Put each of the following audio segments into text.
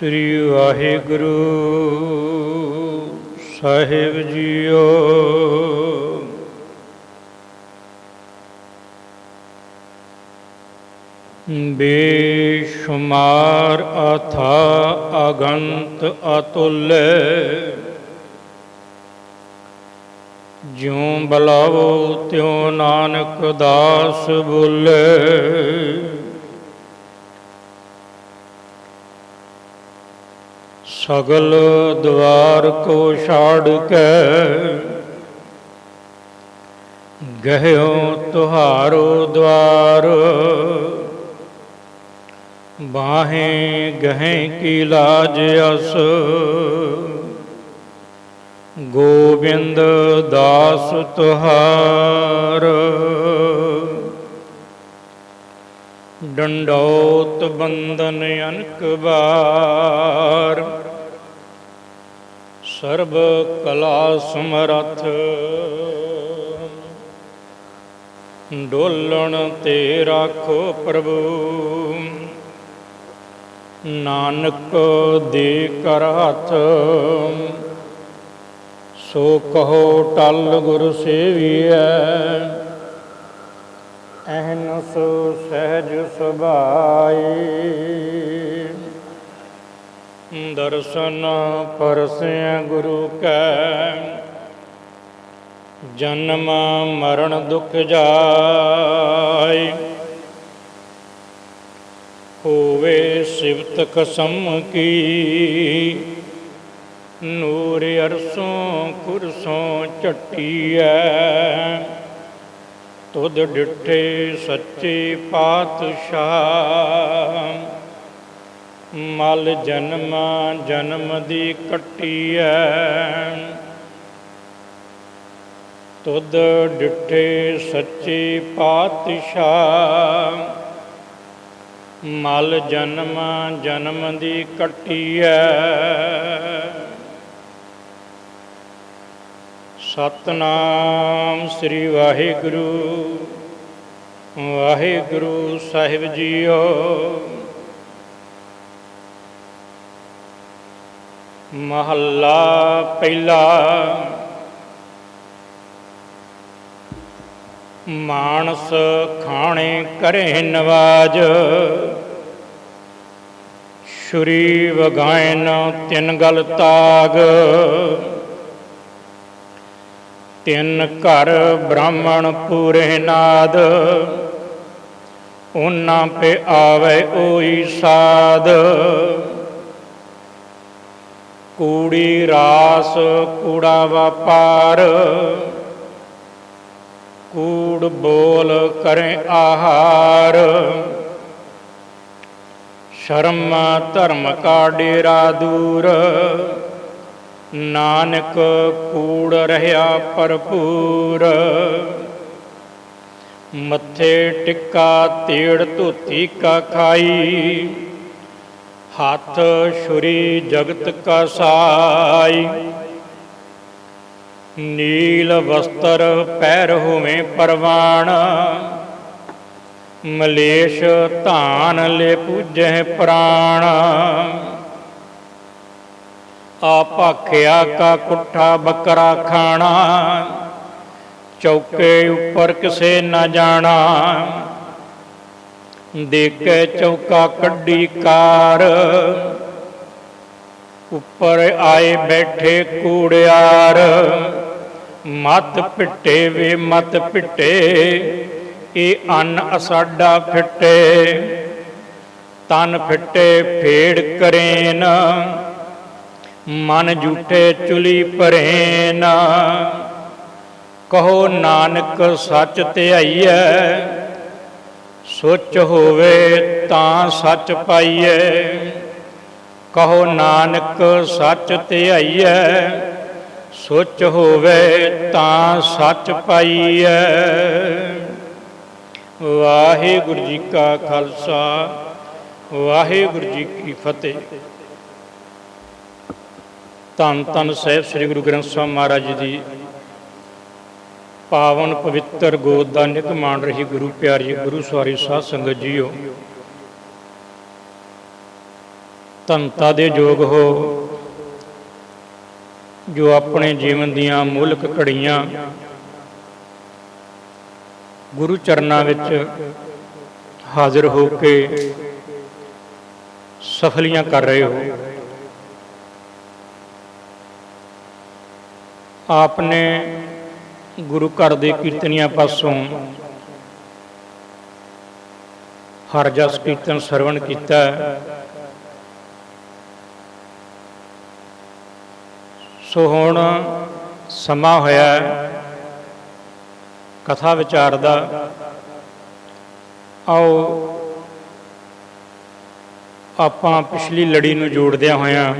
ਸ੍ਰੀ ਵਾਹਿਗੁਰੂ ਸਾਹਿਬ ਜੀਓ। ਬੇਸ਼ੁਮਾਰ ਅਥਾ ਅਗੰਤ ਅਤੁਲ ਜਿਉ ਬਲਾਵੋ ਤਿਉ ਨਾਨਕ ਦਾਸ ਬੋਲੇ। ਸਗਲ ਦਵਾਰ ਕੋ ਛਾੜ ਕੇ ਗਹਿਓ ਤੁਹਾਰੋ ਦਵਾਰ। ਬਾਹੇ ਗਹਿ ਕੀ ਲਾਜ ਅਸ। ਗੋਬਿੰਦ ਦਾਸ ਤੁਹਾਰ। ਡੰਡੋਤ ਬੰਦਨ ਅਨਕ ਬਾਰ। ਸਰਬ ਕਲਾ ਸਮਰਥ। ਡੋਲਣ ਤੇ ਰਾਖੋ ਪ੍ਰਭੂ। ਨਾਨਕ ਦੇ ਕਰ ਹੱਥ। ਸੋ ਕਹੋ ਟਲ ਗੁਰ ਸੇਵੀਐ। ਅਹਨਸ ਸਹਿਜ ਸੁਭਾਈ ਦਰਸ਼ਨ ਪਰਸੈ ਗੁਰੂ ਕੈ। ਜਨਮ ਮਰਨ ਦੁਖ ਜਾਏ। ਹੋਵੇ ਸਿਵਤ ਕਸਮ ਕੀ। ਨੂਰ ਅਰਸੋਂ ਕੁਰਸੋਂ ਝਟੀਐ। ਤੁਧ ਡਿਠੇ ਸੱਚੇ ਪਾਤਸ਼ਾਹ। ਮਲ ਜਨਮ ਜਨਮ ਦੀ ਕੱਟੀਐ। ਤੁਧ ਡਿਠੇ ਸੱਚੇ ਪਾਤਸ਼ਾਹ। ਮਲ ਜਨਮ ਜਨਮ ਦੀ ਕੱਟੀਐ। ਸਤਨਾਮ ਸ੍ਰੀ ਵਾਹਿਗੁਰੂ ਵਾਹਿਗੁਰੂ ਸਾਹਿਬ ਜੀਓ। ਮਹੱਲਾ ਪਹਿਲਾ। ਮਾਨਸ ਖਾਣੇ ਕਰੇ ਨਵਾਜ। ਸ਼ੁਰੀ ਵਗਾਇਨ ਤਿੰਨ ਗਲ ਤਾਗ। ਤਿੰਨ ਘਰ ਬ੍ਰਾਹਮਣ ਪੂਰੇ ਨਾਦ। ਉਹਨਾਂ ਪੇ ਆਵੇ ਓਈ ਸਾਧ ਕੂੜੀ ਰਾਸ ਕੂੜਾ ਵਪਾਰ ਕੂੜ ਬੋਲ ਕਰੇ ਆਹਾਰ। ਸ਼ਰਮ ਧਰਮ ਕਾ ਡੇਰਾ ਦੂਰ। ਨਾਨਕ ਕੂੜ ਰਹਾ ਭਰਪੂਰ। ਮੱਥੇ ਟਿੱਕਾ ਤੇੜ ਧੋਤੀ ਕਾ ਖਾਈ। ਹੱਥ ਛੁਰੀ ਜਗਤ ਕਾ ਸਾਈ। ਨੀਲ ਵਸਤਰ ਪੈਰ ਹੋਵੇਂ ਪਰਵਾਣ। ਮਲੇਸ਼ ਧਾਨ ਲੈ ਪੂਜੈ ਪ੍ਰਾਣ। ਆ ਭਾਖਿਆ ਕਾ ਕੁੱਠਾ ਬੱਕਰਾ ਖਾਣਾ। ਚੌਕੇ ਉੱਪਰ ਕਿਸੇ ਨਾ ਜਾਣਾ। ਦੇਖੇ ਚੌਕਾ ਕੱਢੀ ਕਾਰ। ਉੱਪਰ ਆਏ ਬੈਠੇ ਕੂੜਿਆਰ। ਮਤ ਪਿੱਟੇ ਵੇ ਮਤ ਪਿੱਟੇ, ਇਹ ਅੰਨ ਅਸਾਡਾ ਫਿੱਟੇ। ਤਨ ਫਿੱਟੇ ਫੇੜ ਕਰੇਨ, ਮਨ ਝੂਠੇ ਚੁਲੀ ਭਰੇਨ। ਕਹੋ ਨਾਨਕ ਸੱਚ ਧਿਆਈਐ ਸੋਚ ਹੋਵੇ ਤਾਂ ਸੱਚ ਪਾਈਐ ਕਹੋ ਨਾਨਕ, ਸੱਚ ਧਿਆਈਐ ਸੋਚ ਹੋਵੇ ਤਾਂ ਸੱਚ ਪਾਈਐ। ਵਾਹਿਗੁਰੂ ਜੀ ਕਾ ਖਾਲਸਾ, ਵਾਹਿਗੁਰੂ ਜੀ ਕੀ ਫਤਿਹ। ਧੰਨ ਧੰਨ ਸਾਹਿਬ ਸ੍ਰੀ ਗੁਰੂ ਗ੍ਰੰਥ ਸਾਹਿਬ ਮਹਾਰਾਜ ਜੀ ਦੀ ਪਾਵਨ ਪਵਿੱਤਰ ਗੋਦ ਦਾ ਨਿਕ ਮਾਣ ਰਹੀ ਗੁਰੂ ਪਿਆਰੀ ਗੁਰੂ ਸਵਾਰੀ ਸਾਧ ਸੰਗਤ ਜੀਓ। ਧੰਤਾ ਦੇ ਯੋਗ ਹੋ ਜੋ ਆਪਣੇ ਜੀਵਨ ਦੀਆਂ ਮੂਲਕ ਘੜੀਆਂ ਗੁਰੂ ਚਰਨਾਂ ਵਿੱਚ ਹਾਜ਼ਰ ਹੋ ਕੇ ਸਫਲੀਆਂ ਕਰ ਰਹੇ ਹੋ। ਆਪਨੇ ਗੁਰੂ ਘਰ ਦੇ ਕੀਰਤਨੀਆਂ ਪਾਸੋਂ ਹਰ ਜਸ ਕੀਰਤਨ ਸਰਵਣ ਕੀਤਾ। ਸੋ ਹੁਣ ਸਮਾਂ ਹੋਇਆ ਕਥਾ ਵਿਚਾਰ ਦਾ। ਆਓ ਆਪਾਂ ਪਿਛਲੀ ਲੜੀ ਨੂੰ ਜੋੜਦਿਆਂ ਹੋਇਆਂ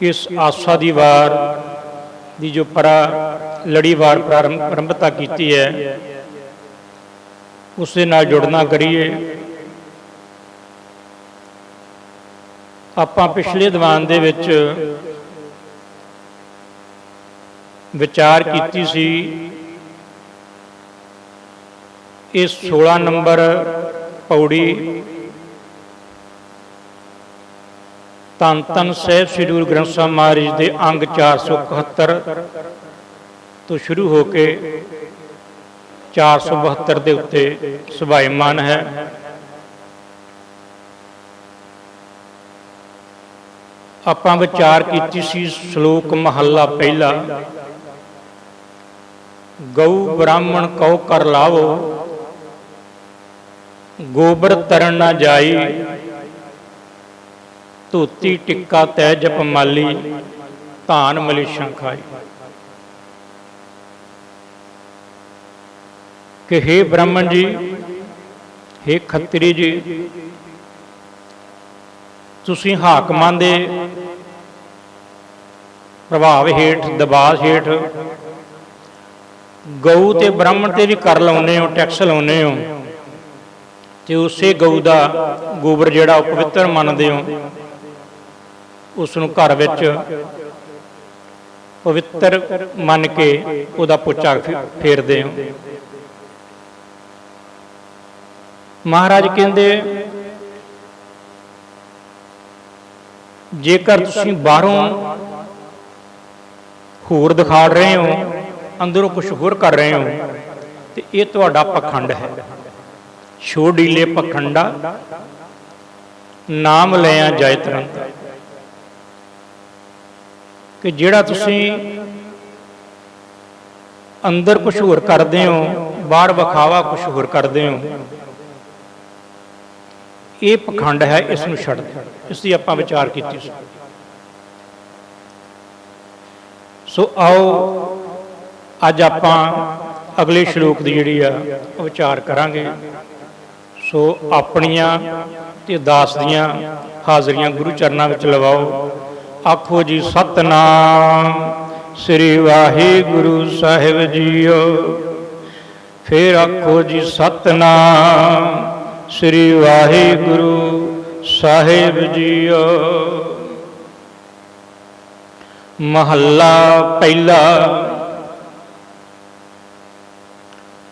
ਇਸ ਆਸਾ ਦੀ ਵਾਰ ਦੀ ਜੋ ਪਰਾ ਲੜੀਵਾਰ ਪ੍ਰਾਰੰਭ ਆਰੰਭਤਾ ਕੀਤੀ ਹੈ, ਉਸ ਦੇ ਨਾਲ ਜੁੜਨਾ ਕਰੀਏ। ਆਪਾਂ ਪਿਛਲੇ ਦੀਵਾਨ ਦੇ ਵਿੱਚ ਵਿਚਾਰ ਕੀਤੀ ਸੀ ਇਹ 16 ਨੰਬਰ ਪੌੜੀ ਤਨ ਤਨ ਸਾਹਿਬ ਸ੍ਰੀ ਗੁਰੂ ਗ੍ਰੰਥ ਸਾਹਿਬ ਮਹਾਰਾਜ ਦੇ ਅੰਗ 471 ਤੋਂ ਸ਼ੁਰੂ ਹੋ ਕੇ 472 ਦੇ ਉੱਤੇ ਸੁਭਾਇਮਾਨ ਹੈ। ਆਪਾਂ ਵਿਚਾਰ ਕੀਤੀ ਸੀ ਸ਼ਲੋਕ ਮਹੱਲਾ ਪਹਿਲਾ, ਗਊ ਬ੍ਰਾਹਮਣ ਕਉ ਕਰ ਲਾਵੋ, ਗੋਬਰ ਤਰਨ ਨਾ ਜਾਈ ਧੋਤੀ ਟਿੱਕਾ ਤੈ ਜਪ ਮਾਲੀ, ਧਾਨ ਮਲੇਸ਼ਾਂ ਖਾਈ। ਕਿ हे ਬ੍ਰਾਹਮਣ ਜੀ हे ਖੱਤਰੀ ਜੀ, ਤੁਸੀਂ ਹਾਕਮਾਂ ਦੇ ਪ੍ਰਭਾਵ ਹੇਠ, ਦਬਾਅ ਹੇਠ ਗਊ ਤੇ ਬ੍ਰਾਹਮਣ ਤੇ ਵੀ ਕਰ ਲਾਉਨੇ ਹੋ, ਟੈਕਸ ਲਾਉਨੇ ਹੋ, ਤੇ ਉਸੇ ਗਊ ਦਾ ਗੋਬਰ ਜਿਹੜਾ ਉਹ ਪਵਿੱਤਰ ਮੰਨਦੇ ਹੋ। ਉਸ ਨੂੰ ਘਰ ਵਿੱਚ ਪਵਿੱਤਰ ਮੰਨ ਕੇ ਉਹਦਾ ਪੋਚਾ ਫੇਰਦੇ ਹੋ। ਮਹਾਰਾਜ ਕਹਿੰਦੇ, ਜੇਕਰ ਤੁਸੀਂ ਬਾਹਰੋਂ ਹੋਰ ਦਿਖਾੜ ਰਹੇ ਹੋ, ਅੰਦਰੋਂ ਕੁਝ ਹੋਰ ਕਰ ਰਹੇ ਹੋ, ਤੇ ਇਹ ਤੁਹਾਡਾ ਪਖੰਡ ਹੈ। ਛੋਡੀਲੇ ਪਖੰਡਾ, ਨਾਮ ਲਿਆ ਜਾਇ ਤਰੰਤ। ਕਿ ਜਿਹੜਾ ਤੁਸੀਂ ਅੰਦਰ ਕੁਝ ਹੋਰ ਕਰਦੇ ਹੋ ਬਾਹਰ ਵਿਖਾਵਾ ਕੁਝ ਹੋਰ ਕਰਦੇ ਹੋ। ਇਹ ਪਖੰਡ ਹੈ ਇਸ ਨੂੰ ਛੱਡ ਦਿਓ। ਇਸ ਦੀ ਆਪਾਂ ਵਿਚਾਰ ਕੀਤੀ ਸੀ। ਸੋ ਆਓ ਅੱਜ ਆਪਾਂ ਅਗਲੇ ਸ਼ਲੋਕ ਦੀ ਜਿਹੜੀ ਆ ਉਹ ਵਿਚਾਰ ਕਰਾਂਗੇ। ਸੋ ਆਪਣੀਆਂ ਤੇ ਦਾਸ ਦੀਆਂ ਹਾਜ਼ਰੀਆਂ ਗੁਰੂ ਚਰਨਾਂ ਵਿੱਚ ਲਵਾਓ। ਆਖੋ ਜੀ ਸਤਨਾਮ। ਸ੍ਰੀ ਵਾਹਿਗੁਰੂ ਸਾਹਿਬ ਜੀਓ। ਫੇਰ ਆਖੋ ਜੀ ਸਤਨਾਮ। ਸ੍ਰੀ ਵਾਹਿਗੁਰੂ ਸਾਹਿਬ ਜੀਓ। ਮਹੱਲਾ ਪਹਿਲਾ।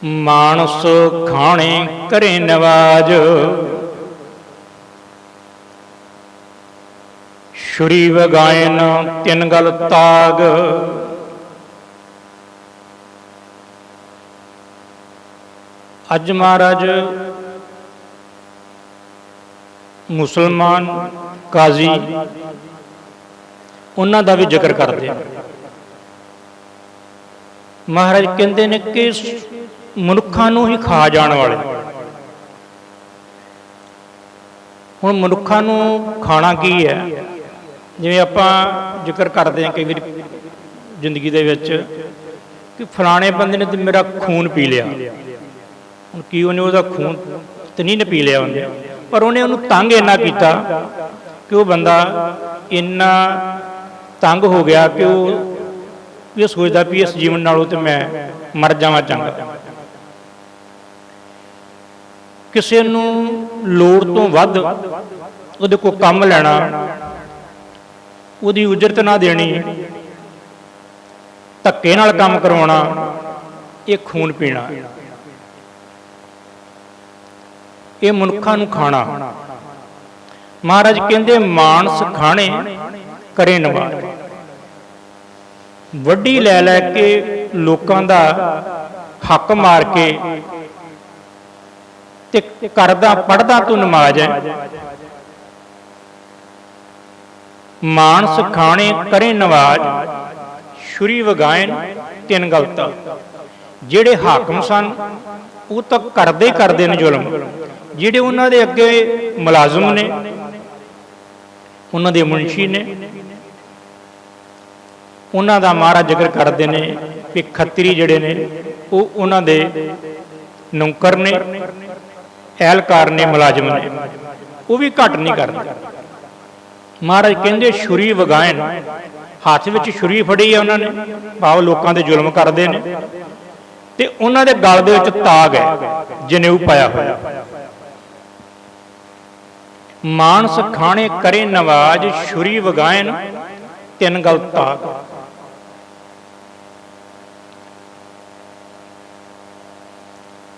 ਮਾਨਸ ਖਾਣੇ ਕਰੇ ਨਵਾਜ। ਸ਼ੁਰੀ ਵਗਾਇਨ ਤਿੰਨ ਗਲ ਤਾਗ। ਅੱਜ ਮਹਾਰਾਜ ਮੁਸਲਮਾਨ ਕਾਜ਼ੀ ਉਹਨਾਂ ਦਾ ਵੀ ਜ਼ਿਕਰ ਕਰਦੇ ਮਹਾਰਾਜ ਕਹਿੰਦੇ ਨੇ ਕਿ ਮਨੁੱਖਾਂ ਨੂੰ ਹੀ ਖਾ ਜਾਣ ਵਾਲੇ। ਹੁਣ ਮਨੁੱਖਾਂ ਨੂੰ ਖਾਣਾ ਕੀ ਹੈ? ਜਿਵੇਂ ਆਪਾਂ ਜ਼ਿਕਰ ਕਰਦੇ ਹਾਂ ਕਈ ਵਾਰੀ ਜ਼ਿੰਦਗੀ ਦੇ ਵਿੱਚ ਕਿ ਫਲਾਣੇ ਬੰਦੇ ਨੇ ਤੇ ਮੇਰਾ ਖੂਨ ਪੀ ਲਿਆ। ਹੁਣ ਕੀ ਉਹਨੇ ਉਹਦਾ ਖੂਨ ਤੇ ਨਹੀਂ ਨਾ ਪੀ ਲਿਆ ਉਹਨੇ। ਪਰ ਉਹਨੇ ਉਹਨੂੰ ਤੰਗ ਇੰਨਾ ਕੀਤਾ ਕਿ ਉਹ ਬੰਦਾ ਇੰਨਾ ਤੰਗ ਹੋ ਗਿਆ ਕਿ ਉਹ ਇਹ ਸੋਚਦਾ ਵੀ ਇਸ ਜੀਵਨ ਨਾਲੋਂ ਤੇ ਮੈਂ ਮਰ ਜਾਵਾਂ ਚੰਗਾ। ਕਿਸੇ ਨੂੰ ਲੋੜ ਤੋਂ ਵੱਧ ਉਹਦੇ ਕੋਲ ਕੰਮ ਲੈਣਾ ਉਹਦੀ ਉਜਰਤ ਨਾ ਦੇਣੀ। ਧੱਕੇ ਨਾਲ ਕੰਮ ਕਰਵਾਉਣਾ, ਇਹ ਖੂਨ ਪੀਣਾ। ਇਹ ਮਨੁੱਖਾਂ ਨੂੰ ਖਾਣਾ। ਮਹਾਰਾਜ ਕਹਿੰਦੇ, ਮਾਨਸ ਖਾਣੇ, ਕਰੇ ਨਵਾਜ ਵੱਡੀ ਲੈ ਲੈ ਕੇ ਲੋਕਾਂ ਦਾ ਹੱਕ ਮਾਰ ਕੇ ਤੇ ਕਰਦਾ ਪੜਦਾ ਤੂੰ ਨਮਾਜ਼ ਹੈ। ਮਾਨਸ ਖਾਣੇ ਕਰੇ ਨਵਾਜ ਸ਼ੁਰੀ ਵਗਾਇਨ ਤਿੰਨ ਗਲਤਾ। ਜਿਹੜੇ ਹਾਕਮ ਸਨ, ਉਹ ਤਾਂ ਕਰਦੇ ਹੀ ਕਰਦੇ ਨੇ ਜ਼ੁਲਮ। ਜਿਹੜੇ ਉਹਨਾਂ ਦੇ ਅੱਗੇ ਮੁਲਾਜ਼ਮ ਨੇ, ਉਹਨਾਂ ਦੇ ਮੁਨਸ਼ੀ ਨੇ, ਉਹਨਾਂ ਦਾ ਮਹਾਰਾਜ ਜ਼ਿਕਰ ਕਰਦੇ ਨੇ ਕਿ ਖੱਤਰੀ ਜਿਹੜੇ ਨੇ, ਉਹ ਉਹਨਾਂ ਦੇ ਨੌਕਰ ਨੇ, ਐਲਕਾਰ ਨੇ, ਮੁਲਾਜ਼ਮ ਨੇ। ਉਹ ਵੀ ਘੱਟ ਨਹੀਂ ਕਰਦੇ। ਮਹਾਰਾਜ ਕਹਿੰਦੇ ਛੁਰੀ ਵਗਾਇਨ ਹੱਥ ਵਿੱਚ ਛੁਰੀ ਫੜੀ ਹੈ ਉਹਨਾਂ ਨੇ, ਭਾਵ ਲੋਕਾਂ ਦੇ ਜ਼ੁਲਮ ਕਰਦੇ ਨੇ। ਤੇ ਉਹਨਾਂ ਦੇ ਗਲ ਦੇ ਵਿੱਚ ਤਾਗ ਹੈ ਜਨੇਊ ਪਾਇਆ ਹੋਇਆ। ਮਾਨਸ ਖਾਣੇ ਕਰੇ ਨਵਾਜ, ਛੁਰੀ ਵਗਾਇਨ ਤਿੰਨ ਗਲ ਤਾਗ।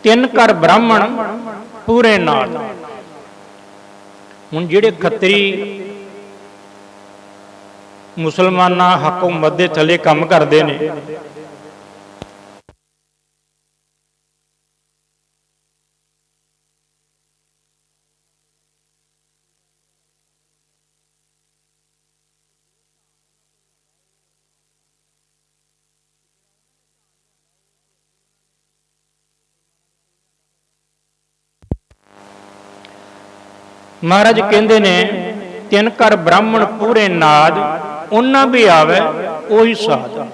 ਤਿੰਨ ਕਰ ਬ੍ਰਾਹਮਣ, ਪੂਰੇ ਨਾਲ। ਹੁਣ ਜਿਹੜੇ ਖੱਤਰੀ ਮੁਸਲਮਾਨਾਂ ਹਕੂਮਤ ਦੇ ਥੱਲੇ ਕੰਮ ਕਰਦੇ ਨੇ। ਮਹਾਰਾਜ ਕਹਿੰਦੇ ਨੇ, ਤਿੰਨ ਕਰ ਬ੍ਰਾਹਮਣ ਪੂਰੇ ਨਾਦ ਉਹਨਾਂ ਵੀ ਆਵੇ, ਉਹੀ ਸਵਾਦ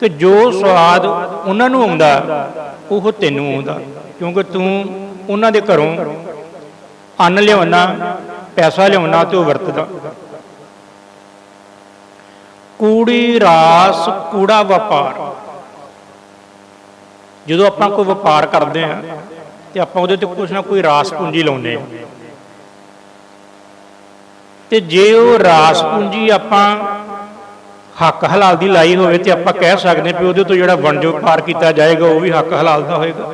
ਕਿ ਜੋ ਸਵਾਦ ਉਹਨਾਂ ਨੂੰ ਆਉਂਦਾ, ਉਹ ਤੈਨੂੰ ਆਉਂਦਾ। ਕਿਉਂਕਿ ਤੂੰ ਉਹਨਾਂ ਦੇ ਘਰੋਂ ਅੰਨ ਲਿਆਉਣਾ, ਪੈਸਾ ਲਿਆਉਣਾ ਤੇ ਉਹ ਵਰਤਦਾ। ਕੂੜੀ, ਰਾਸ, ਕੂੜਾ ਵਪਾਰ। ਜਦੋਂ ਆਪਾਂ ਕੋਈ ਵਪਾਰ ਕਰਦੇ ਆ, ਤੇ ਆਪਾਂ ਉਹਦੇ ਤੇ ਕੁਝ ਨਾ ਕੋਈ ਰਾਸ ਪੂੰਜੀ ਲਾਉਂਦੇ ਆ। ਤੇ ਜੇ ਉਹ ਰਾਸ ਪੂੰਜੀ ਆਪਾਂ ਹੱਕ ਹਲਾਲ ਦੀ ਲਾਈ ਹੋਵੇ ਤੇ ਆਪਾਂ ਕਹਿ ਸਕਦੇ ਹਾਂ ਵੀ ਉਹਦੇ ਤੋਂ ਜਿਹੜਾ ਵਣਜ ਵਪਾਰ ਕੀਤਾ ਜਾਏਗਾ, ਉਹ ਵੀ ਹੱਕ ਹਲਾਲ ਦਾ ਹੋਏਗਾ।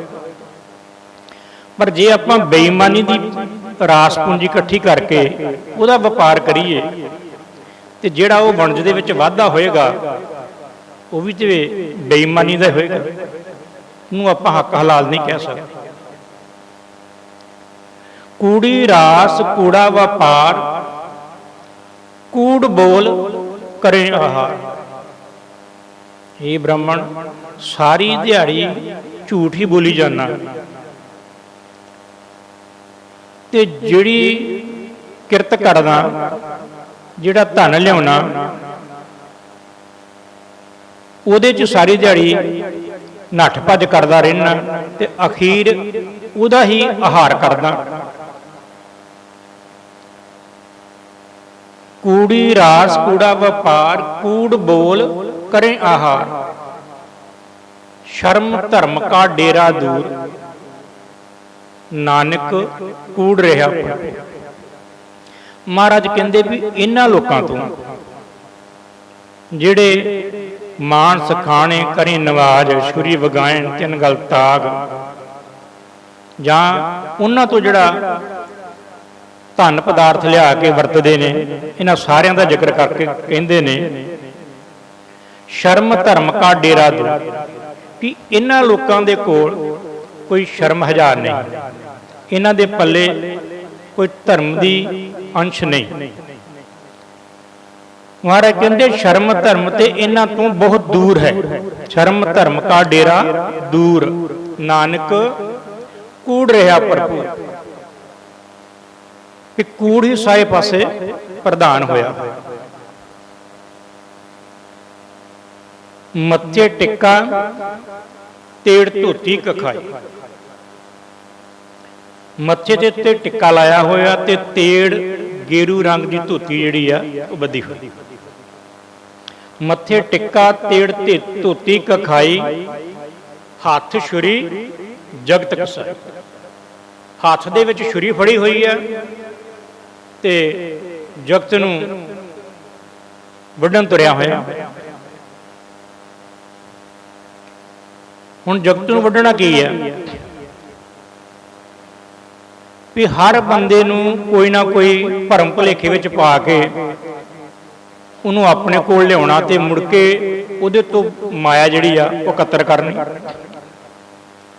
ਪਰ ਜੇ ਆਪਾਂ ਬੇਈਮਾਨੀ ਦੀ ਰਾਸ ਪੂੰਜੀ ਇਕੱਠੀ ਕਰਕੇ ਉਹਦਾ ਵਪਾਰ ਕਰੀਏ ਤੇ ਜਿਹੜਾ ਉਹ ਵਣਜ ਦੇ ਵਿੱਚ ਵਾਧਾ ਹੋਏਗਾ, ਉਹ ਵੀ ਤੇ ਬੇਈਮਾਨੀ ਦਾ ਹੋਏਗਾ। ਨੂੰ ਆਪਾਂ ਹੱਕ ਹਲਾਲ ਨਹੀਂ ਕਹਿ ਸਕਦੇ। ਕੂੜੀ ਰਾਸ, ਕੂੜਾ ਵਪਾਰ ਕੂੜ ਬੋਲ ਕਰੇ ਆਹਾਰ ਇਹ ਬ੍ਰਾਹਮਣ, ਸਾਰੀ ਦਿਹਾੜੀ ਝੂਠ ਹੀ ਬੋਲੀ ਜਾਂਦਾ ਤੇ ਜਿਹੜੀ ਕਿਰਤ ਕਰਦਾ, ਜਿਹੜਾ ਧਨ ਲਿਆਉਣਾ, ਉਹਦੇ ਚ ਸਾਰੀ ਦਿਹਾੜੀ ਨੱਠ ਭੱਜ ਕਰਦਾ ਰਹਿਣਾ ਤੇ ਅਖੀਰ ਉਹਦਾ ਹੀ ਆਹਾਰ ਕਰਦਾ। ਕੂੜੀ ਰਾਸ, ਕੂੜਾ ਵਪਾਰ, ਕੂੜ ਬੋਲ ਕਰੇ ਆਹਾਰ। ਸ਼ਰਮ ਧਰਮ ਕਾ ਡੇਰਾ ਦੂਰ। ਨਾਨਕ ਕੂੜ ਰਿਹਾ ਮਹਾਰਾਜ ਕਹਿੰਦੇ ਵੀ ਇਹਨਾਂ ਲੋਕਾਂ ਤੋਂ ਜਿਹੜੇ ਮਾਨਸ ਸਖਾਣੇ ਕਰੇ ਨਵਾਜ, ਛੁਰੀ ਵਗਾਇਣ, ਤਿੰਨ ਗਲ ਤਾਗ, ਜਾਂ ਉਹਨਾਂ ਤੋਂ ਜਿਹੜਾ ਧਨ ਪਦਾਰਥ ਲਿਆ ਕੇ ਵਰਤਦੇ ਨੇ, ਇਹਨਾਂ ਸਾਰਿਆਂ ਦਾ ਜ਼ਿਕਰ ਕਰਕੇ ਕਹਿੰਦੇ ਨੇ, ਸ਼ਰਮ ਧਰਮ ਕਾ ਡੇਰਾ ਦੋ ਕਿ ਇਹਨਾਂ ਲੋਕਾਂ ਦੇ ਕੋਲ ਕੋਈ ਸ਼ਰਮ ਹਜ਼ਾਰ ਨਹੀਂ। ਇਹਨਾਂ ਦੇ ਪੱਲੇ ਕੋਈ ਧਰਮ ਦੀ ਅੰਸ਼ ਨਹੀਂ। ਮਹਾਰਾਜ ਕਹਿੰਦੇ, ਸ਼ਰਮ ਧਰਮ ਤੇ ਇਹਨਾਂ ਤੋਂ ਬਹੁਤ ਦੂਰ ਹੈ। ਸ਼ਰਮ ਧਰਮ ਕਾ ਡੇਰਾ ਦੂਰ। ਨਾਨਕ ਕੂੜ ਰਿਹਾ ਭਰਪੂਰ। ਕਿ ਕੂੜ ਹੀ ਸਾਰੇ ਪਾਸੇ ਪ੍ਰਧਾਨ ਹੋਇਆ। ਮੱਥੇ ਟਿੱਕਾ, ਤੇੜ ਧੋਤੀ ਕਖਾਈ। ਮੱਥੇ ਦੇ ਉੱਤੇ ਟਿੱਕਾ ਲਾਇਆ ਹੋਇਆ ਤੇ ਤੇੜ ਗੇਰੂ ਰੰਗ ਦੀ ਧੋਤੀ ਜਿਹੜੀ ਆ, ਉਹ ਬੱਧੀ ਹੋਈ। ਮੱਥੇ ਟਿੱਕਾ, ਤੇੜ ਤੇ ਧੋਤੀ ਕਖਾਈ, ਹੱਥ ਛੁਰੀ, ਜਗਤ ਕਸਾਈ। ਹੱਥ ਦੇ ਵਿੱਚ ਛੁਰੀ ਫੜੀ ਹੋਈ ਹੈ ਤੇ ਜਗਤ ਨੂੰ ਵੱਢਣ ਤੁਰਿਆ ਹੋਇਆ। ਹੁਣ ਜਗਤ ਨੂੰ ਵੱਢਣਾ ਕੀ ਹੈ? ਵੀ ਹਰ ਬੰਦੇ ਨੂੰ ਕੋਈ ਨਾ ਕੋਈ ਭਰਮ ਭੁਲੇਖੇ ਵਿੱਚ ਪਾ ਕੇ ਉਹਨੂੰ ਆਪਣੇ ਕੋਲ ਲਿਆਉਣਾ ਤੇ ਮੁੜ ਕੇ ਉਹਦੇ ਤੋਂ ਮਾਇਆ ਜਿਹੜੀ ਆ, ਉਹ ਇਕੱਤਰ ਕਰਨੀ।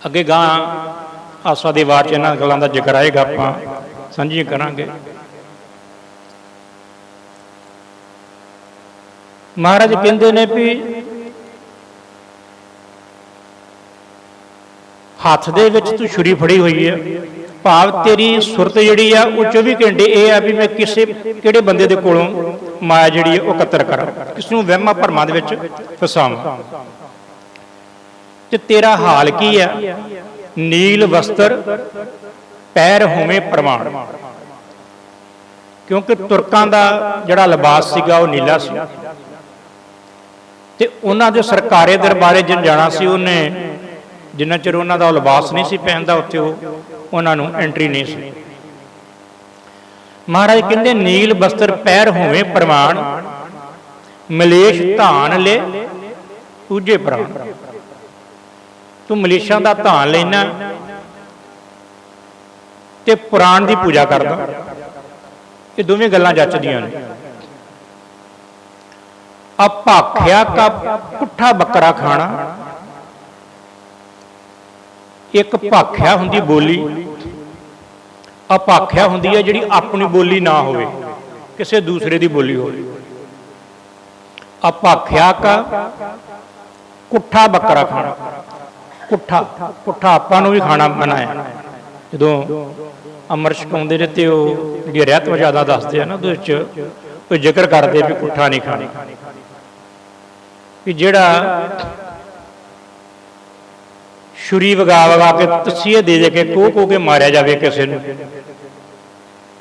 ਅੱਗੇ ਗਾਂ ਆਸਾ ਦੇ ਵਾਰ ਚ ਇਹਨਾਂ ਗੱਲਾਂ ਦਾ ਜ਼ਿਕਰ ਆਏਗਾ ਆਪਾਂ, ਸਾਂਝੀਆਂ ਕਰਾਂਗੇ। ਮਹਾਰਾਜ ਕਹਿੰਦੇ ਨੇ ਵੀ ਹੱਥ ਦੇ ਵਿੱਚ ਤੂੰ ਛੁਰੀ ਫੜੀ ਹੋਈ ਹੈ। ਭਾਵ ਤੇਰੀ ਸੁਰਤ ਜਿਹੜੀ ਆ, ਉਹ 24 ਘੰਟੇ ਇਹ ਆ ਵੀ ਮੈਂ ਕਿਸੇ ਕਿਹੜੇ ਬੰਦੇ ਦੇ ਕੋਲੋਂ ਮਾਇਆ ਜਿਹੜੀ ਹੈ ਉਹ ਇਕੱਤਰ ਕਰਾਂ। ਕਿਸ ਨੂੰ ਵਹਿਮਾਂ ਭਰਮਾਂ ਦੇ ਵਿੱਚ ਫਸਾਵਾਂ। ਤੇ ਤੇਰਾ ਹਾਲ ਕੀ ਆ? ਨੀਲ ਵਸਤਰ, ਪੈਰ ਹੋਵੇਂ ਪ੍ਰਮਾਣ। ਕਿਉਂਕਿ ਤੁਰਕਾਂ ਦਾ ਜਿਹੜਾ ਲਿਬਾਸ ਸੀਗਾ, ਉਹ ਨੀਲਾ ਸੀ। ਤੇ ਉਹਨਾਂ ਦੇ ਸਰਕਾਰੇ ਦਰਬਾਰੇ ਜਿਨ ਜਾਣਾ ਸੀ ਉਹਨੇ, ਜਿੰਨਾ ਚਿਰ ਉਹਨਾਂ ਦਾ ਉਹ ਲਿਬਾਸ ਨਹੀਂ ਸੀ ਪਹਿਨਦਾ ਉੱਥੇ ਉਹ, ਉਹਨਾਂ ਨੂੰ ਐਂਟਰੀ ਨਹੀਂ ਸੀ। ਮਹਾਰਾਜ ਕਹਿੰਦੇ, ਨੀਲ ਬਸਤਰ ਪੈਰ ਹੋਵੇ ਪ੍ਰਮਾਣ, ਮਲੇਸ਼ ਧਾਨ ਲੈ ਪੂਜੇ ਪ੍ਰਾਣ। ਤੂੰ ਮਲੇਸ਼ਾਂ ਦਾ ਧਾਨ ਲੈਣਾ ਤੇ ਪੁਰਾਣ ਦੀ ਪੂਜਾ ਕਰਦਾ। ਇਹ ਦੋਵੇਂ ਗੱਲਾਂ ਜੱਚਦੀਆਂ ਨੇ। ਆ ਕਾ ਪੁੱਠਾ ਬੱਕਰਾ ਖਾਣਾ। ਇੱਕ ਭਾਖਿਆ ਹੁੰਦੀ ਬੋਲੀ। ਆ ਹੁੰਦੀ ਹੈ ਜਿਹੜੀ ਆਪਣੀ ਬੋਲੀ ਨਾ ਹੋਵੇ, ਕਿਸੇ ਦੂਸਰੇ ਦੀ ਬੋਲੀ ਹੋਵੇ। ਆ ਕਾ ਕੁੱਠਾ ਬੱਕਰਾ ਖਾਣਾ। ਕੁੱਠਾ ਕੁੱਠਾ ਆਪਾਂ ਨੂੰ ਵੀ ਖਾਣਾ ਬਣਾਇਆ। ਜਦੋਂ ਅਮਰ ਛਕਾਉਂਦੇ ਨੇ ਤੇ ਉਹ ਜਿਹੜੀ ਰਹਿਤ ਵਜਾਦਾ ਦੱਸਦੇ ਆ ਨਾ, ਉਹਦੇ ਵਿੱਚ ਉਹ ਜ਼ਿਕਰ ਕਰਦੇ ਵੀ ਕੁੱਠਾ ਨਹੀਂ ਖਾਣਾ। ਕਿ ਜਿਹੜਾ ਛੁਰੀ ਵਗਾ ਵਗਾ ਕੇ ਤਸੀਹੇ ਦੇ ਦੇ ਕੇ ਕੋ ਕੋ ਕੇ ਮਾਰਿਆ ਜਾਵੇ ਕਿਸੇ ਨੂੰ।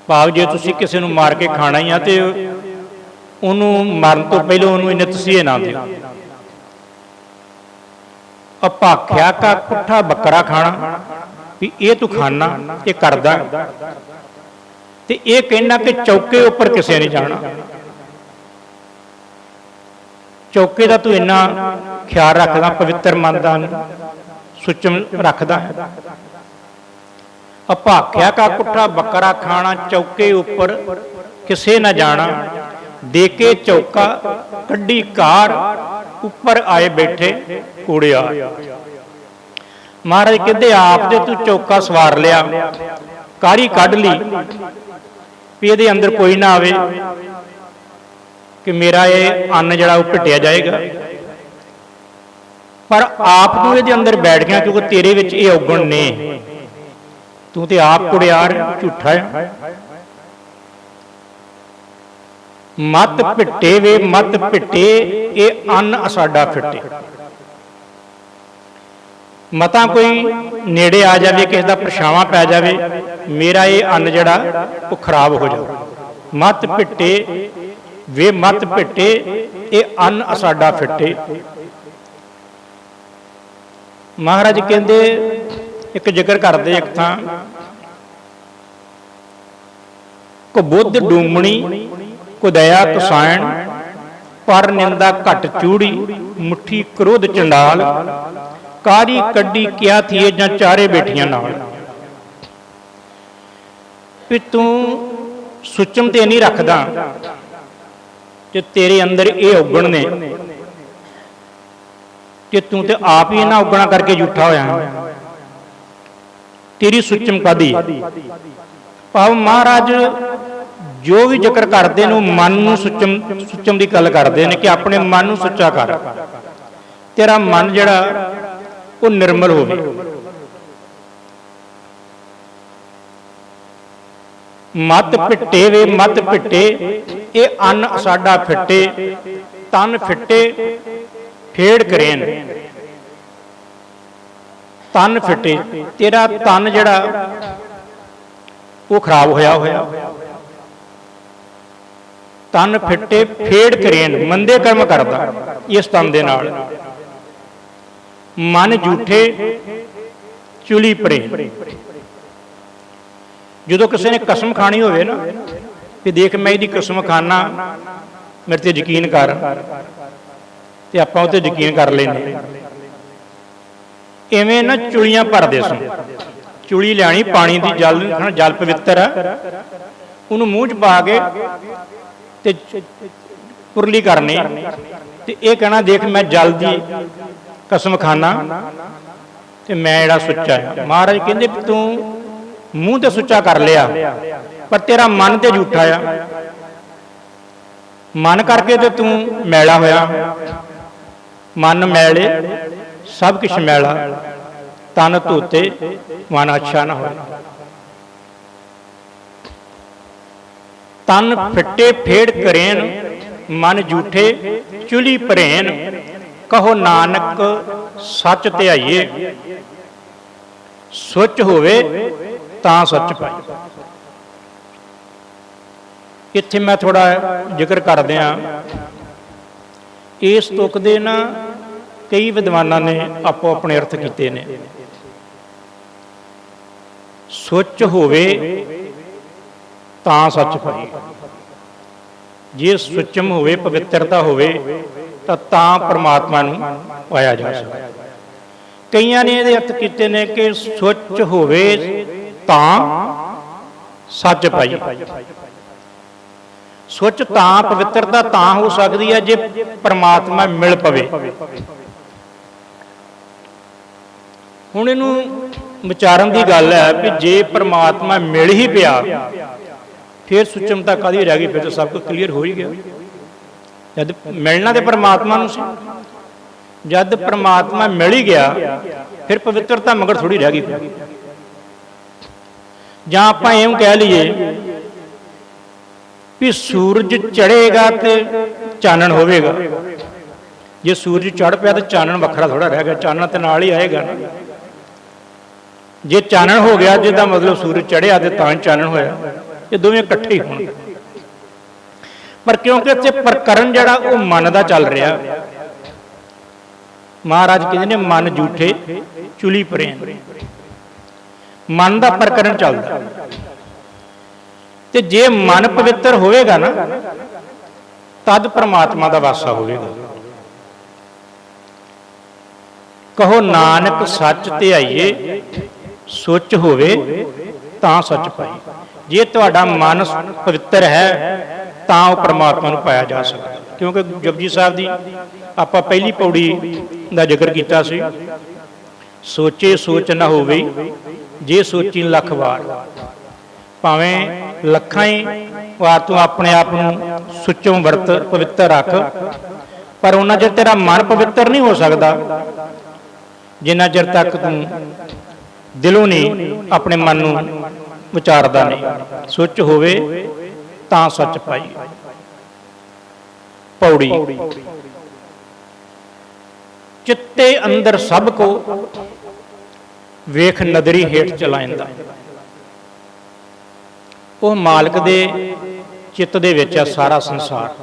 ਭਾਵ ਜੇ ਤੁਸੀਂ ਕਿਸੇ ਨੂੰ ਮਾਰ ਕੇ ਖਾਣਾ ਹੀ ਆ ਤੇ ਉਹਨੂੰ ਮਰਨ ਤੋਂ ਪਹਿਲਾਂ ਉਹਨੂੰ ਇਹਨੇ ਤਸੀਹੇ ਨਾ ਦਿਓ। ਅਪਾਖਿਆ ਕਾ ਕੁੱਠਾ ਬੱਕਰਾ ਖਾਣਾ, ਵੀ ਇਹ ਤੂੰ ਖਾਣਾ ਇਹ ਕਰਦਾ। ਤੇ ਇਹ ਕਹਿਣਾ ਕਿ ਚੌਕੇ ਉੱਪਰ ਕਿਸੇ ਨੇ ਜਾਣਾ। ਚੌਕੇ ਦਾ ਤੂੰ ਇੰਨਾ ਖਿਆਲ ਰੱਖਦਾ, ਪਵਿੱਤਰ ਮੰਨਦਾ ਸੁਚਮ ਰੱਖਦਾ ਹੈ। ਅਪਾਖਿਆ ਕਾ ਕੁੱਠਾ, ਬੱਕਰਾ ਖਾਣਾ, ਚੌਕੇ ਉੱਪਰ ਕਿਸੇ ਨਾ ਜਾਣਾ, ਦੇ ਕੇ ਚੌਕਾ, ਕੱਢੀ ਕਾਰ, ਉੱਪਰ ਆਏ ਬੈਠੇ ਕੂੜਿਆ ਮਹਾਰਾਜ ਕਹਿੰਦੇ, ਆਪ ਦੇ ਤੂੰ ਚੌਕਾ ਸਵਾਰ ਲਿਆ ਕਾਰੀ ਕੱਢ ਲਈ? ਵੀ ਇਹਦੇ ਅੰਦਰ ਕੋਈ ਨਾ ਆਵੇ। ਕਿ ਮੇਰਾ ਇਹ ਅੰਨ ਜਿਹੜਾ ਉਹ ਘਟਿਆ ਜਾਏਗਾ। ਪਰ ਆਪ ਨੂੰ ਇਹਦੇ ਅੰਦਰ ਬੈਠ ਗਿਆ ਕਿਉਂਕਿ ਤੇਰੇ ਵਿੱਚ ਇਹ ਔਗਣ ਨੇ। ਤੂੰ ਤੇ ਆਪ ਕੁੜਿਆਰ, ਝੂਠਾ ਹੈ। ਮਤ ਪਿੱਟੇ ਵੇ, ਮਤ ਪਿੱਟੇ, ਇਹ ਅੰਨ ਸਾਡਾ ਫਿੱਟੇ। ਮਤਾ ਕੋਈ ਨੇੜੇ ਆ ਜਾਵੇ, ਕਿਸੇ ਦਾ ਪਰਛਾਵਾਂ ਪੈ ਜਾਵੇ, ਮੇਰਾ ਇਹ ਅੰਨ ਜਿਹੜਾ ਉਹ ਖਰਾਬ ਹੋ ਜਾਵੇ। ਮਤ ਪਿੱਟੇ ਵੇ ਮਤ ਭਿੱਟੇ ਇਹ ਅੰਨ ਸਾਡਾ ਫਿੱਟੇ। ਮਹਾਰਾਜ ਕਹਿੰਦੇ, ਇੱਕ ਜ਼ਿਕਰ ਕਰਦੇ ਇੱਕ ਥਾਂ। ਕੋ ਬੁੱਧ ਡੂਮਣੀ, ਕੋ ਦਇਆ ਕਸਾਇਣ ਪਰ ਨਿੰਦਾ ਘਟ ਚੂੜੀ, ਮੁੱਠੀ ਕ੍ਰੋਧ ਚੰਡਾਲ। ਕਾਰੀ ਕੱਢੀ ਕਿਆ ਥੀਏ ਜਾਂ ਚਾਰੇ ਬੇਟੀਆਂ ਨਾਲ। ਵੀ ਤੂੰ ਸੁਚਮ ਤੇ ਨਹੀਂ ਰੱਖਦਾ। ਕਿ ਤੇਰੇ ਅੰਦਰ ਇਹ ਔਗਣ ਨੇ। ਕਿ ਤੂੰ ਤੇ ਆਪ ਹੀ ਇਹਨਾਂ ਔਗਣਾ ਕਰਕੇ ਝੂਠਾ ਹੋਇਆ। ਤੇਰੀ ਸੁਚਮ ਕਾਦੀ? ਭਾਵ ਮਹਾਰਾਜ, ਜੋ ਵੀ ਜ਼ਿਕਰ ਕਰਦੇ ਨੇ, ਉਹ ਮਨ ਨੂੰ ਸੁਚਮ ਸੁਚਮ ਦੀ ਗੱਲ ਕਰਦੇ ਨੇ ਕਿ ਆਪਣੇ ਮਨ ਨੂੰ ਸੁੱਚਾ ਕਰ। ਤੇਰਾ ਮਨ ਜਿਹੜਾ, ਉਹ ਨਿਰਮਲ ਹੋਵੇ। ਮਤ ਪਿੱਟੇ ਵੇ, ਮਤ ਪਿੱਟੇ। ਇਹ ਅੰਨ ਸਾਡਾ ਫਿੱਟੇ, ਤਨ ਫਿੱਟੇ, ਫੇੜ ਕਰੇਨ ਤਨ ਫਿੱਟੇ, ਤੇਰਾ ਤਨ ਜਿਹੜਾ, ਉਹ ਖਰਾਬ ਹੋਇਆ। ਹੋਇਆ ਤਨ ਫਿੱਟੇ, ਫੇੜ ਕਰੇਨ ਮੰਦੇ ਕਰਮ ਕਰਦਾ, ਇਸ ਤਨ ਦੇ ਨਾਲ। ਮਨ ਝੂਠੇ ਚੁਲੀ ਪਰੇ ਜਦੋਂ ਕਿਸੇ ਨੇ ਕਸਮ ਖਾਣੀ ਹੋਵੇ ਨਾ ਕਿ ਦੇਖ ਮੈਂ ਇਹਦੀ ਕਸਮ ਖਾਣਾ ਮੇਰੇ ਤੇ ਯਕੀਨ ਕਰ, ਤੇ ਆਪਾਂ ਉਹ ਤੇ ਯਕੀਨ ਕਰ ਲੈਨੇ ਐਵੇਂ ਨਾ ਚੁਲੀਆਂ ਭਰਦੇ ਸਨ ਚੁਲੀ ਲਿਆਣੀ ਪਾਣੀ ਦੀ ਜਲ ਜਲ ਪਵਿੱਤਰ ਹੈ ਉਹਨੂੰ ਮੂੰਹ 'ਚ ਪਾ ਕੇ ਤੇ ਪੁਰਲੀ ਕਰਨੀ। ਤੇ ਇਹ ਕਹਿਣਾ, ਦੇਖ ਮੈਂ ਜਲ ਦੀ ਕਸਮ ਖਾਨਾ, ਤੇ ਮੈਂ ਜਿਹੜਾ ਸੁੱਚਾ ਆ। ਮਹਾਰਾਜ ਕਹਿੰਦੇ ਤੂੰ ਮੂੰਹ ਤੇ ਸੁੱਚਾ ਕਰ ਲਿਆ। ਪਰ ਤੇਰਾ ਮਨ ਤੇ ਝੂਠਾ ਆ। ਮਨ ਕਰਕੇ ਤੇ ਤੂੰ ਮੈਲਾ ਹੋਇਆ। ਮਨ ਮੈਲੇ, ਸਭ ਕੁਝ ਮੈਲਾ। ਤਨ ਧੋਤੇ, ਮਨ ਅੱਛਾ ਨਾ ਹੋਇਆ। ਤਨ ਫਿੱਟੇ ਫੇੜ ਕਰੇਨ, ਮਨ ਝੂਠੇ ਚੁਲੀ ਭਰੇਨ। ਕਹੋ ਨਾਨਕ, ਸੱਚ ਧਿਆਈਏ ਸੁੱਚ ਹੋਵੇ ਤਾਂ ਸੱਚ ਪਾਈ। ਇੱਥੇ ਮੈਂ ਥੋੜਾ ਜ਼ਿਕਰ ਕਰਦੇ ਆ ਇਸ ਤੁਕ ਦੇ ਨਾ ਕਈ ਵਿਦਵਾਨਾਂ ਨੇ ਆਪੋ ਆਪਣੇ ਅਰਥ ਕੀਤੇ ਨੇ। ਸੁੱਚ ਹੋਵੇ ਤਾਂ ਸੱਚ ਪਾਈ। ਜੇ ਸੁਚਮ ਹੋਵੇ, ਪਵਿੱਤਰਤਾ ਹੋਵੇ, ਤਾਂ ਤਾਂ ਪਰਮਾਤਮਾ ਨੂੰ ਪਾਇਆ ਜਾ ਸਕਦਾ। ਕਈਆਂ ਨੇ ਇਹਦੇ ਅਰਥ ਕੀਤੇ ਨੇ ਕਿ ਸੁੱਚ ਹੋਵੇ ਤਾਂ ਸੱਚ ਪਾਈ ਸੁੱਚ ਤਾਂ ਪਵਿੱਤਰਤਾ ਤਾਂ ਹੋ ਸਕਦੀ ਹੈ ਜੇ ਪਰਮਾਤਮਾ ਮਿਲ ਪਵੇ। ਹੁਣ ਇਹਨੂੰ ਵਿਚਾਰਨ ਦੀ ਗੱਲ ਹੈ ਕਿ ਜੇ ਪਰਮਾਤਮਾ ਮਿਲ ਹੀ ਪਿਆ, ਫਿਰ ਸੁਚਮਤਾ ਕਾਦੀ ਰਹਿ ਗਈ? ਫਿਰ ਤਾਂ ਸਭ ਕੁਝ ਕਲੀਅਰ ਹੋ ਹੀ ਗਿਆ। ਜਦ ਮਿਲਣਾ ਤੇ ਪਰਮਾਤਮਾ ਨੂੰ ਸੀ। ਜਦ ਪਰਮਾਤਮਾ ਮਿਲ ਹੀ ਗਿਆ, ਫਿਰ ਪਵਿੱਤਰਤਾ ਮਗਰ ਥੋੜੀ ਰਹਿ ਗਈ। ਜਾਂ ਆਪਾਂ ਇਉਂ ਕਹਿ ਲਈਏ ਵੀ ਸੂਰਜ ਚੜੇਗਾ ਤੇ ਚਾਨਣ ਹੋਵੇਗਾ। ਜੇ ਸੂਰਜ ਚੜ੍ਹ ਪਿਆ ਤਾਂ ਚਾਨਣ ਵੱਖਰਾ ਥੋੜਾ ਰਹਿ ਗਿਆ, ਚਾਨਣ ਤੇ ਨਾਲ ਹੀ ਆਏਗਾ ਨਾ। ਜੇ ਚਾਨਣ ਹੋ ਗਿਆ, ਜਿਹਦਾ ਮਤਲਬ ਸੂਰਜ ਚੜਿਆ ਤੇ ਤਾਂ ਚਾਨਣ ਹੋਇਆ, ਇਹ ਦੋਵੇਂ ਇਕੱਠੇ ਹੀ ਹੋਣ। ਪਰ ਕਿਉਂਕਿ ਇੱਥੇ ਪ੍ਰਕਰਨ ਜਿਹੜਾ ਉਹ ਮਨ ਦਾ ਚੱਲ ਰਿਹਾ। ਮਹਾਰਾਜ ਕਹਿੰਦੇ ਨੇ, ਮਨ ਝੂਠੇ ਚੁਲੀ ਪਰੇ ਮਨ ਦਾ ਪ੍ਰਕਰਨ ਚੱਲਦਾ। ਤੇ ਜੇ ਮਨ ਪਵਿੱਤਰ ਹੋਵੇਗਾ ਨਾ, ਤਦ ਪ੍ਰਮਾਤਮਾ ਦਾ ਵਾਸਾ ਹੋਵੇਗਾ। ਕਹੋ, ਨਾਨਕ ਸੱਚ ਤੇ ਆਈਏ, ਸੁੱਚ ਹੋਵੇ ਤਾਂ ਸੱਚ ਪਾਈ ਜੇ ਤੁਹਾਡਾ ਮਨ ਪਵਿੱਤਰ ਹੈ, ਤਾਂ ਉਹ ਪ੍ਰਮਾਤਮਾ ਨੂੰ ਪਾਇਆ ਜਾ ਸਕਦਾ। ਕਿਉਂਕਿ ਜਪਜੀ ਸਾਹਿਬ ਦੀ ਆਪਾਂ ਪਹਿਲੀ ਪੌੜੀ ਦਾ ਜ਼ਿਕਰ ਕੀਤਾ ਸੀ, ਸੋਚੇ ਸੋਚ ਨਾ ਹੋਵੇ ਜੇ ਸੋਚੀ ਲੱਖ ਵਾਰ। ਭਾਵੇਂ ਲੱਖਾਂ ਹੀ ਵਾਰ ਤੂੰ ਆਪਣੇ ਆਪ ਨੂੰ ਸੁੱਚੋਂ ਵਰਤ, ਪਵਿੱਤਰ ਰੱਖ, ਪਰ ਉਹਨਾਂ ਚਿਰ ਤੇਰਾ ਮਨ ਪਵਿੱਤਰ ਨਹੀਂ ਹੋ ਸਕਦਾ। ਜਿੰਨਾ ਚਿਰ ਤੱਕ ਤੂੰ ਦਿਲੋਂ ਨਹੀਂ ਆਪਣੇ ਮਨ ਨੂੰ ਵਿਚਾਰਦਾ ਨਹੀਂ। ਸੁੱਚ ਹੋਵੇ ਤਾਂ ਸੱਚ ਪਾਈ। ਪੌੜੀ। ਚਿੱਤੇ ਅੰਦਰ ਸਭ ਕੋ ਵੇਖ ਨਦਰੀ ਹੇਠ ਚਲਾਇੰਦਾ। ਉਹ ਮਾਲਕ ਦੇ ਚਿੱਤ ਦੇ ਵਿੱਚ ਆ ਸਾਰਾ ਸੰਸਾਰ।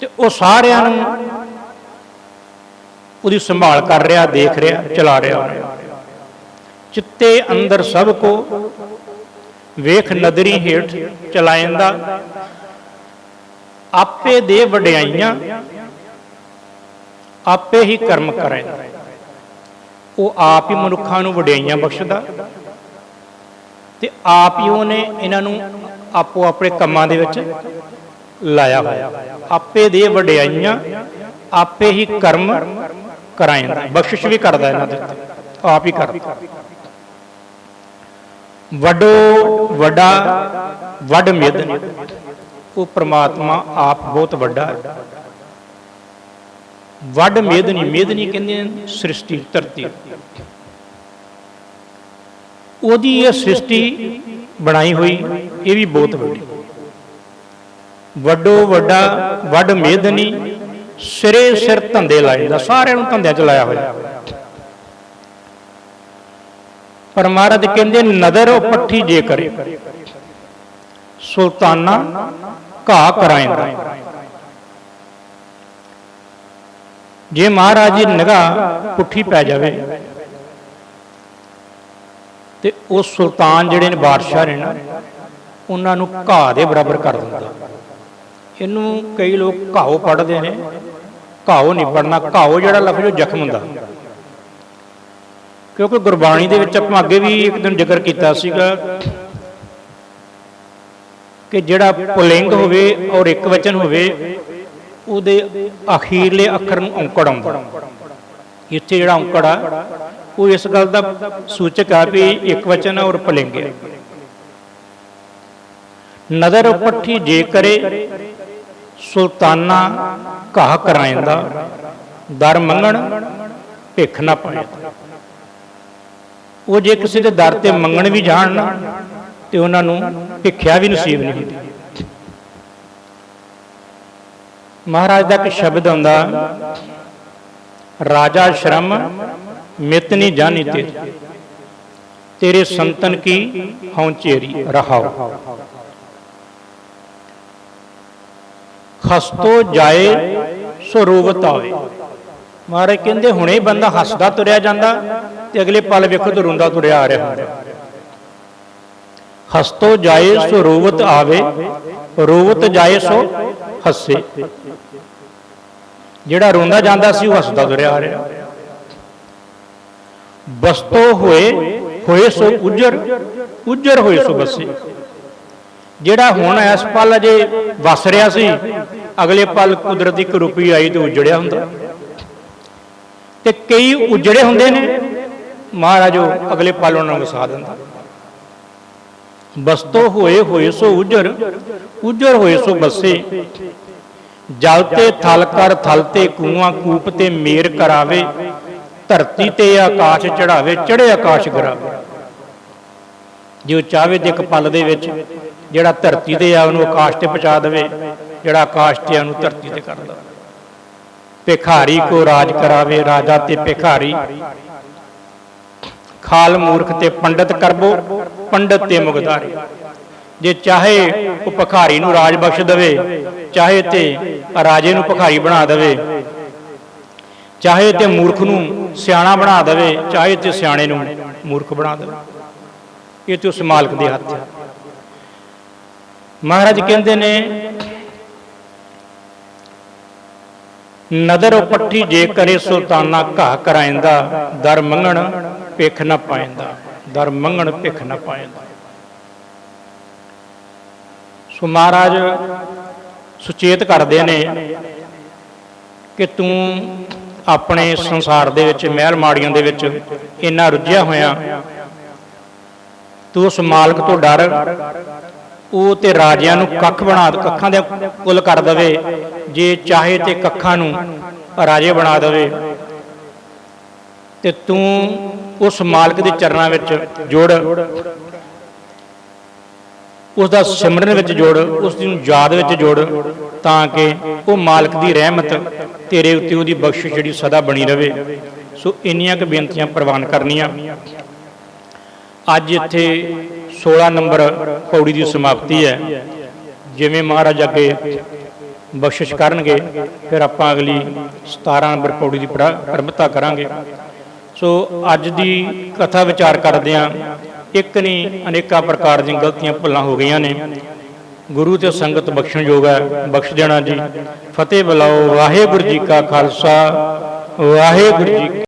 ਤੇ ਉਹ ਸਾਰਿਆਂ ਨੂੰ ਉਹਦੀ ਸੰਭਾਲ ਕਰ ਰਿਹਾ, ਦੇਖ ਰਿਹਾ, ਚਲਾ ਰਿਹਾ। ਚਿੱਤੇ ਅੰਦਰ ਸਭ ਕੋ ਵੇਖ ਨਦਰੀ ਹੇਠ ਚਲਾਇੰਦਾ। ਆਪੇ ਦੇ ਵਡਿਆਈਆਂ, ਆਪੇ ਹੀ ਕਰਮ ਕਰੇ ਉਹ ਆਪ ਹੀ ਮਨੁੱਖਾਂ ਨੂੰ ਵਡਿਆਈਆਂ ਬਖਸ਼ਦਾ ਤੇ ਆਪ ਹੀ ਉਹਨੇ ਇਹਨਾਂ ਨੂੰ ਆਪੋ ਆਪਣੇ ਕੰਮਾਂ ਦੇ ਵਿੱਚ ਲਾਇਆ ਹੋਇਆ। ਆਪੇ ਦੇ ਵਡਿਆਈਆਂ, ਆਪੇ ਹੀ ਕਰਮ ਕਰਾਇੰਦਾ ਬਖਸ਼ਿਸ਼ ਵੀ ਕਰਦਾ ਇਹਨਾਂ ਦੇ ਉੱਤੇ, ਆਪ ਹੀ ਕਰਦਾ। ਵੱਡੋ ਵੱਡਾ, ਵੱਡ ਮਿੱਧ ਉਹ ਪ੍ਰਮਾਤਮਾ ਆਪ ਬਹੁਤ ਵੱਡਾ ਹੈ। ਵੱਡ ਮੇਦ ਨਹੀਂ ਕਹਿੰਦੇ ਸ੍ਰਿਸ਼ਟੀ ਧਰਤੀ। ਉਹਦੀ ਇਹ ਸ੍ਰਿਸ਼ਟੀ ਬਣਾਈ ਹੋਈ, ਇਹ ਵੀ ਬਹੁਤ ਵੱਡੀ। ਵੱਡੋ ਵੱਡਾ, ਵੱਡ ਮੇਦਨੀ, ਸਿਰੇ ਸਿਰ ਧੰਦੇ ਲਾਏ ਦਾ ਸਾਰਿਆਂ ਨੂੰ ਧੰਦਿਆਂ ਚ ਲਾਇਆ ਹੋਇਆ। ਪਰ ਮਹਾਰਾਜ ਕਹਿੰਦੇ ਨਦਰ ਉਹ ਪੱਠੀ ਜੇ ਕਰੇ, ਸੁਲਤਾਨਾ ਘਾ ਕਰਾਇੰਦਾ ਜੇ ਮਹਾਰਾਜ ਦੀ ਨਿਗਾਹ ਪੁੱਠੀ ਪੈ ਜਾਵੇ ਤੇ ਉਹ ਸੁਲਤਾਨ ਜਿਹੜੇ ਨੇ ਬਾਦਸ਼ਾਹ ਨੇ ਨਾ, ਉਹਨਾਂ ਨੂੰ ਘਾਹ ਦੇ ਬਰਾਬਰ ਕਰ ਦਿੰਦਾ ਇਹਨੂੰ ਕਈ ਲੋਕ ਘਾਓ ਪੜਦੇ ਨੇ। ਘਾਓ ਨਹੀਂ ਪੜਨਾ ਘਾਓ ਜਿਹੜਾ ਲਫ਼ਜ਼ ਉਹ ਜ਼ਖਮ ਹੁੰਦਾ। ਕਿਉਂਕਿ ਗੁਰਬਾਣੀ ਦੇ ਵਿੱਚ ਆਪਾਂ ਅੱਗੇ ਵੀ ਇੱਕ ਦਿਨ ਜ਼ਿਕਰ ਕੀਤਾ ਸੀਗਾ ਕਿ ਜਿਹੜਾ ਪੁਲਿੰਗ ਹੋਵੇ ਔਰ ਇੱਕ ਵਚਨ ਹੋਵੇ ਉਹਦੇ ਅਖੀਰਲੇ ਅੱਖਰ ਨੂੰ ਔਂਕੜ ਆਉਂਦਾ। ਇੱਥੇ ਜਿਹੜਾ ਔਂਕੜ ਆ, ਉਹ ਇਸ ਗੱਲ ਦਾ ਸੂਚਕ ਆ ਵੀ ਇੱਕ ਵਚਨ ਔਰ ਪੁਲਿੰਗ ਹੈ ਨਦਰ ਪੱਠੀ ਜੇ ਕਰੇ, ਸੁਲਤਾਨਾ ਘਾਹ ਕਰਾਇੰਦਾ, ਦਰ ਮੰਗਣ, ਭਿੱਖ ਨਾ ਪਾਏ ਉਹ ਜੇ ਕਿਸੇ ਦੇ ਦਰ ਤੇ ਮੰਗਣ ਵੀ ਜਾਣ ਨਾ, ਤੇ ਉਹਨਾਂ ਨੂੰ ਭਿੱਖਿਆ ਵੀ ਨਸੀਬ ਨਹੀਂ ਹੁੰਦੀ। ਮਹਾਰਾਜ ਦਾ ਇੱਕ ਸ਼ਬਦ ਆਉਂਦਾ ਰਾਜਾ ਸ਼ਰਮ, ਮਿਤ ਜਾਣੀ ਤੇ। ਤੇਰੇ ਸੰਤਨ ਕੀ ਹਉ ਰਹਾਓ ਖਸਤੋ ਜਾਏ ਸੋ ਰੂਬਤ ਆਵੇ। ਮਹਾਰਾਜ ਕਹਿੰਦੇ, ਹੁਣੇ ਬੰਦਾ ਹੱਸਦਾ ਤੁਰਿਆ ਜਾਂਦਾ ਤੇ ਅਗਲੇ ਪਲ ਵੇਖੋ ਤੇ ਰੋਂਦਾ ਤੁਰਿਆ ਆ ਰਿਹਾ। ਹਸਤੋ ਜਾਏ ਸੋ ਰੋਵਤ ਆਵੇ, ਰੋਵਤ ਜਾਏ ਸੋ ਹੱਸੇ। ਜਿਹੜਾ ਰੋਂਦਾ ਜਾਂਦਾ ਸੀ ਉਹ ਹੱਸਦਾ ਤੁਰਿਆ ਆ ਰਿਹਾ ਬਸਤੋ ਹੋਏ ਹੋਏ ਸੋ ਉਜਰ ਉਜਰ ਹੋਏ ਸੋ ਬਸੇ। ਜਿਹੜਾ ਹੁਣ ਇਸ ਪਲ ਅਜੇ ਵਸ ਰਿਹਾ ਸੀ, ਅਗਲੇ ਪਲ ਕੁਦਰਤ ਦੀ ਕਰੂਪੀ ਆਈ ਤੇ ਉਜੜਿਆ ਹੁੰਦਾ। ਤੇ ਕਈ ਉਜੜੇ ਹੁੰਦੇ ਨੇ, ਮਹਾਰਾਜ ਉਹ ਅਗਲੇ ਪਲ ਉਹਨਾਂ ਨੂੰ ਵਸਾ ਦਿੰਦਾ। ਬਸਤੋ ਹੋਏ ਹੋਏ ਸੋ ਉਜਰ ਉਜਰ ਹੋਏ ਸੋ ਬਸੇ। ਜਲ ਤੇ ਥਲ ਕਰ ਥਲ ਤੇ ਕੂਆਂ ਕੂਪ ਤੇ ਮੇਰ ਕਰਾਵੇ। ਧਰਤੀ ਤੇ ਆਕਾਸ਼ ਚੜਾਵੇ ਚੜੇ ਆਕਾਸ਼ ਗਰਾਵੇ। ਜੇ ਉਹ ਚਾਹਵੇ ਤੇ ਇੱਕ ਪਲ ਦੇ ਵਿੱਚ ਜਿਹੜਾ ਧਰਤੀ ਤੇ ਆ, ਉਹਨੂੰ ਆਕਾਸ਼ ਤੇ ਪਹੁੰਚਾ ਦੇਵੇ। ਜਿਹੜਾ ਆਕਾਸ਼ ਤੇ ਆ, ਉਹਨੂੰ ਧਰਤੀ ਤੇ ਕਰ ਦੇਵੇ। ਭਿਖਾਰੀ ਕੋ ਰਾਜ ਕਰਾਵੇ, ਰਾਜਾ ਤੇ ਭਿਖਾਰੀ। ਖਾਲ ਮੂਰਖ ਤੇ ਪੰਡਤ ਕਰਬੋ, ਪੰਡਤ ਤੇ ਮੁਗਦਾਰੀ ਜੇ ਚਾਹੇ ਉਹ ਭਿਖਾਰੀ ਨੂੰ ਰਾਜ ਬਖਸ਼ ਦੇਵੇ, ਚਾਹੇ ਤੇ ਰਾਜੇ ਨੂੰ ਭਿਖਾਰੀ ਬਣਾ ਦੇਵੇ, ਚਾਹੇ ਤੇ ਮੂਰਖ ਨੂੰ ਸਿਆਣਾ ਬਣਾ ਦੇਵੇ, ਚਾਹੇ ਤੇ ਸਿਆਣੇ ਨੂੰ ਮੂਰਖ ਬਣਾ ਦੇਵੇ। ਇਹ ਤੇ ਉਸ ਮਾਲਕ ਦੇ ਹੱਥ ਹੈ ਮਹਾਰਾਜ ਕਹਿੰਦੇ ਨੇ, ਨਦਰ ਪੱਠੀ ਜੇ ਕਰੇ ਸੁਲਤਾਨਾ ਘਾਹ ਕਰਾਇੰਦਾ ਦਰ ਮੰਗਣ ਭਿੱਖ ਨਾ ਪਾਇੰਦਾ, ਦਰ ਮੰਗਣ ਭਿੱਖ ਨਾ ਪਾਇੰਦਾ। ਸੋ ਮਹਾਰਾਜ, ਸੁਚੇਤ ਕਰਦੇ ਨੇ ਕਿ ਤੂੰ ਆਪਣੇ ਸੰਸਾਰ ਦੇ ਵਿੱਚ, ਮਹਿਲ ਮਾੜੀਆਂ ਦੇ ਵਿੱਚ ਇੰਨਾ ਰੁੱਝਿਆ ਹੋਇਆ। ਤੂੰ ਉਸ ਮਾਲਕ ਤੋਂ ਡਰ, ਉਹ ਤੇ ਰਾਜਿਆਂ ਨੂੰ ਕੱਖ ਬਣਾ, ਕੱਖਾਂ ਦੇ ਕੁੱਲ ਕਰ ਦਵੇ, ਜੇ ਚਾਹੇ ਤੇ ਕੱਖਾਂ ਨੂੰ ਰਾਜੇ ਬਣਾ ਦਵੇ। ਤੇ ਤੂੰ ਉਸ ਮਾਲਕ ਦੇ ਚਰਨਾਂ ਵਿੱਚ ਜੁੜ। ਉਸ ਦਾ ਸਿਮਰਨ ਵਿੱਚ ਜੋੜ ਉਸ ਨੂੰ ਯਾਦ ਵਿੱਚ ਜੋੜ, ਤਾਂ ਕਿ ਉਹ ਮਾਲਕ ਦੀ ਰਹਿਮਤ ਤੇਰੇ ਉੱਤੇ ਉਹਦੀ ਬਖਸ਼ਿਸ਼ ਜਿਹੜੀ ਸਦਾ ਬਣੀ ਰਵੇ। ਸੋ ਇੰਨੀਆਂ ਕੁ ਬੇਨਤੀਆਂ ਪ੍ਰਵਾਨ ਕਰਨੀਆਂ। ਅੱਜ ਇੱਥੇ 16 ਨੰਬਰ ਪੌੜੀ ਦੀ ਸਮਾਪਤੀ ਹੈ। ਜਿਵੇਂ ਮਹਾਰਾਜ ਅੱਗੇ ਬਖਸ਼ਿਸ਼ ਕਰਨਗੇ, ਫਿਰ ਆਪਾਂ ਅਗਲੀ 17 ਨੰਬਰ ਪੌੜੀ ਦੀ ਪ੍ਰਭਤਾ ਕਰਾਂਗੇ। ਸੋ ਅੱਜ ਦੀ ਕਥਾ ਵਿਚਾਰ ਕਰਦੇ ਆਂ ਇੱਕ ਨਹੀਂ, ਅਨੇਕਾਂ ਪ੍ਰਕਾਰ ਦੀਆਂ ਗਲਤੀਆਂ ਭੁੱਲਾਂ ਹੋ ਗਈਆਂ ਨੇ। ਗੁਰੂ ਤੇ ਸੰਗਤ ਬਖਸ਼ਣ ਯੋਗ ਹੈ, ਬਖਸ਼ ਦੇਣਾ ਜੀ। ਫਤਿਹ ਬੁਲਾਓ, ਵਾਹਿਗੁਰੂ ਜੀ ਕਾ ਖਾਲਸਾ, ਵਾਹਿਗੁਰੂ ਜੀ